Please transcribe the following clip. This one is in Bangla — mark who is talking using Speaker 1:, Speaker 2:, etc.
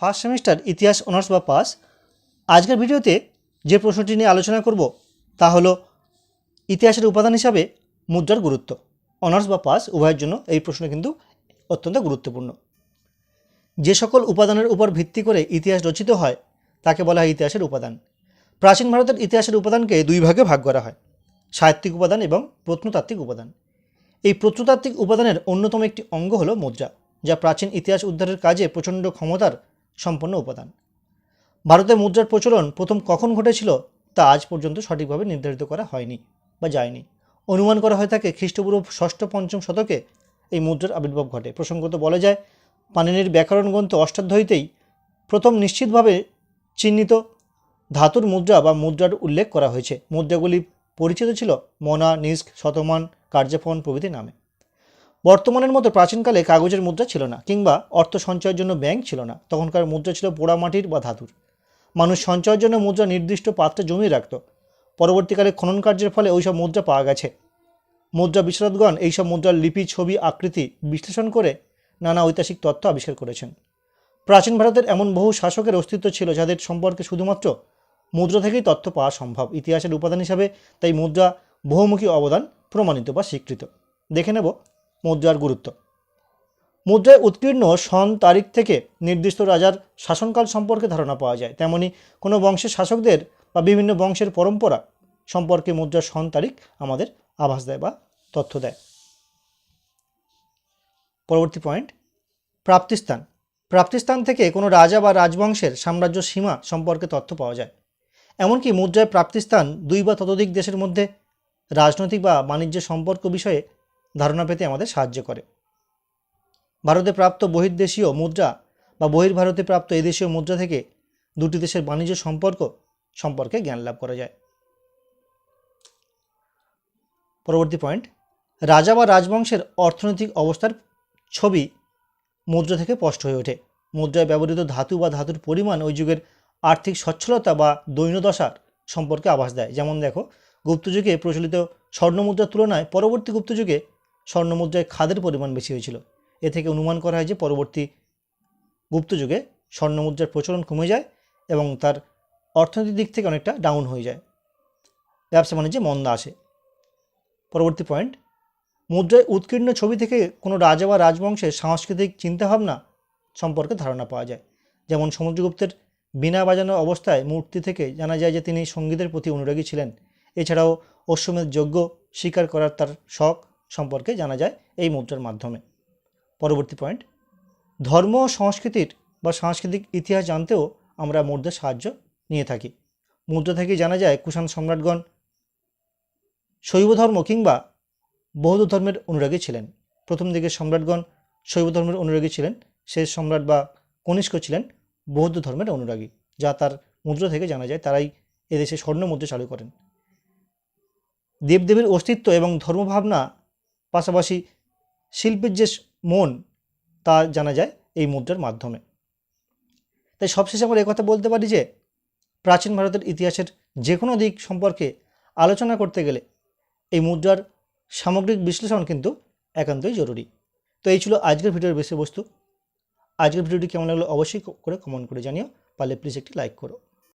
Speaker 1: ফার্স্ট সেমিস্টার, ইতিহাস, অনার্স বা পাস। আজকের ভিডিওতে যে প্রশ্নটি নিয়ে আলোচনা করব, তা হলো ইতিহাসের উপাদান হিসাবে মুদ্রার গুরুত্ব। অনার্স বা পাস, উভয়ের জন্য এই প্রশ্ন কিন্তু অত্যন্ত গুরুত্বপূর্ণ। যে সকল উপাদানের উপর ভিত্তি করে ইতিহাস রচিত হয়, তাকে বলা হয় ইতিহাসের উপাদান। প্রাচীন ভারতের ইতিহাসের উপাদানকে দুই ভাগে ভাগ করা হয়, সাহিত্যিক উপাদান এবং প্রত্নতাত্ত্বিক উপাদান। এই প্রত্নতাত্ত্বিক উপাদানের অন্যতম একটি অঙ্গ হলো মুদ্রা, যা প্রাচীন ইতিহাস উদ্ধারের কাজে প্রচণ্ড ক্ষমতার সম্পন্ন উপাদান। ভারতে মুদ্রার প্রচলন প্রথম কখন ঘটেছিল তা আজ পর্যন্ত সঠিকভাবে নির্ধারিত করা হয়নি বা যায়নি। অনুমান করা হয়ে থাকে খ্রিস্টপূর্ব ষষ্ঠ পঞ্চম শতকে এই মুদ্রার আবির্ভাব ঘটে। প্রসঙ্গত বলা যায়, পানিনির ব্যাকরণ গ্রন্থ অষ্টাধ্যায়ীতেই প্রথম নিশ্চিতভাবে চিহ্নিত ধাতুর মুদ্রা বা মুদ্রার উল্লেখ করা হয়েছে। মুদ্রাগুলি পরিচিত ছিল মনা, নিস্ক, শতমান কার্যফন প্রভৃতি নামে। বর্তমানের মতো প্রাচীনকালে কাগজের মুদ্রা ছিল না, কিংবা অর্থ সঞ্চয়ের জন্য ব্যাংক ছিল না। তখনকার মুদ্রা ছিল পোড়ামাটির বা ধাতুর। মানুষ সঞ্চয়ের জন্য মুদ্রা নির্দিষ্ট পাত্রে জমিয়ে রাখত। পরবর্তীকালে খনন কার্যের ফলে ওইসব মুদ্রা পাওয়া গেছে। মুদ্রা বিশারদগণ এইসব মুদ্রার লিপি, ছবি, আকৃতি বিশ্লেষণ করে নানা ঐতিহাসিক তথ্য আবিষ্কার করেছেন। প্রাচীন ভারতের এমন বহু শাসকের অস্তিত্ব ছিল যাদের সম্পর্কে শুধুমাত্র মুদ্রা থেকেই তথ্য পাওয়া সম্ভব। ইতিহাসের উপাদান হিসাবে তাই মুদ্রা বহুমুখী অবদান প্রমাণিত বা স্বীকৃত। দেখে নেব মুদ্রার গুরুত্ব। মুদ্রায় উৎকীর্ণ সন তারিখ থেকে নির্দিষ্ট রাজার শাসনকাল সম্পর্কে ধারণা পাওয়া যায়। তেমনি কোনো বংশের শাসকদের বা বিভিন্ন বংশের পরম্পরা সম্পর্কে মুদ্রার সন তারিখ আমাদের আভাস দেয় বা তথ্য দেয়। পরবর্তী পয়েন্ট প্রাপ্তিস্থান। প্রাপ্তিস্থান থেকে কোনো রাজা বা রাজবংশের সাম্রাজ্য সীমা সম্পর্কে তথ্য পাওয়া যায়। এমনকি মুদ্রায় প্রাপ্তিস্থান দুই বা ততোধিক দেশের মধ্যে রাজনৈতিক বা বাণিজ্য সম্পর্ক বিষয়ে ধারণা পেতে আমাদের সাহায্য করে। ভারতে প্রাপ্ত বহির্দেশীয় মুদ্রা বা বহির্ভারতে প্রাপ্ত এদেশীয় মুদ্রা থেকে দুটি দেশের বাণিজ্য সম্পর্ক সম্পর্কে জ্ঞান লাভ করা যায়। পরবর্তী পয়েন্ট, রাজা বা রাজবংশের অর্থনৈতিক অবস্থার ছবি মুদ্রা থেকে স্পষ্ট হয়ে ওঠে। মুদ্রায় ব্যবহৃত ধাতু বা ধাতুর পরিমাণ ওই যুগের আর্থিক সচ্ছলতা বা দৈন্যদশার সম্পর্কে আভাস দেয়। যেমন দেখো গুপ্তযুগে প্রচলিত স্বর্ণমুদ্রার তুলনায় পরবর্তী গুপ্তযুগে স্বর্ণমুদ্রায় খাদের পরিমাণ বেশি হয়েছিল। এ থেকে অনুমান করা হয় যে পরবর্তী গুপ্তযুগে স্বর্ণমুদ্রার প্রচলন কমে যায় এবং তার অর্থনৈতিক দিক থেকে অনেকটা ডাউন হয়ে যায়। ব্যবসা বাণিজ্যে মন্দা আসে। পরবর্তী পয়েন্ট মুদ্রায় উৎকীর্ণ ছবি থেকে কোনো রাজা বা রাজবংশের সাংস্কৃতিক চিন্তাভাবনা সম্পর্কে ধারণা পাওয়া যায়। যেমন সমুদ্রগুপ্তের বিনা বাজানো অবস্থায় মূর্তি থেকে জানা যায় যে তিনি সঙ্গীতের প্রতি অনুরাগী ছিলেন। এছাড়াও অশ্বমেধ যজ্ঞ স্বীকার করার তার শখ সম্পর্কে জানা যায় এই মুদ্রার মাধ্যমে। পরবর্তী পয়েন্ট ধর্ম ও সংস্কৃতির বা সাংস্কৃতিক ইতিহাস জানতেও আমরা মুদ্রার সাহায্য নিয়ে থাকি। মুদ্রা থেকে জানা যায় কুষাণ সম্রাটগণ শৈব ধর্ম কিংবা বৌদ্ধ ধর্মের অনুরাগী ছিলেন। প্রথম দিকে সম্রাটগণ শৈব ধর্মের অনুরাগী ছিলেন, শেষ সম্রাট বা কনিষ্ক ছিলেন বৌদ্ধ ধর্মের অনুরাগী, যা তার মুদ্রা থেকে জানা যায় তারাই এদেশে স্বর্ণ মুদ্রা চালু করেন। দেবদেবীর অস্তিত্ব এবং ধর্মভাবনা পাশাপাশি শিল্পের যে মন, তা জানা যায় এই মুদ্রার মাধ্যমে। তাই সবশেষে আমরা কথা বলতে পারি যে, প্রাচীন ভারতের ইতিহাসের যে কোনো দিক সম্পর্কে আলোচনা করতে গেলে এই মুদ্রার সামগ্রিক বিশ্লেষণ কিন্তু একান্তই জরুরি। তো এই ছিল আজকের ভিডিওর বিষয়বস্তু আজকের ভিডিওটি কেমন লাগল অবশ্যই করে কমেন্ট করে জানিও। পারলে প্লিজ একটি লাইক করো।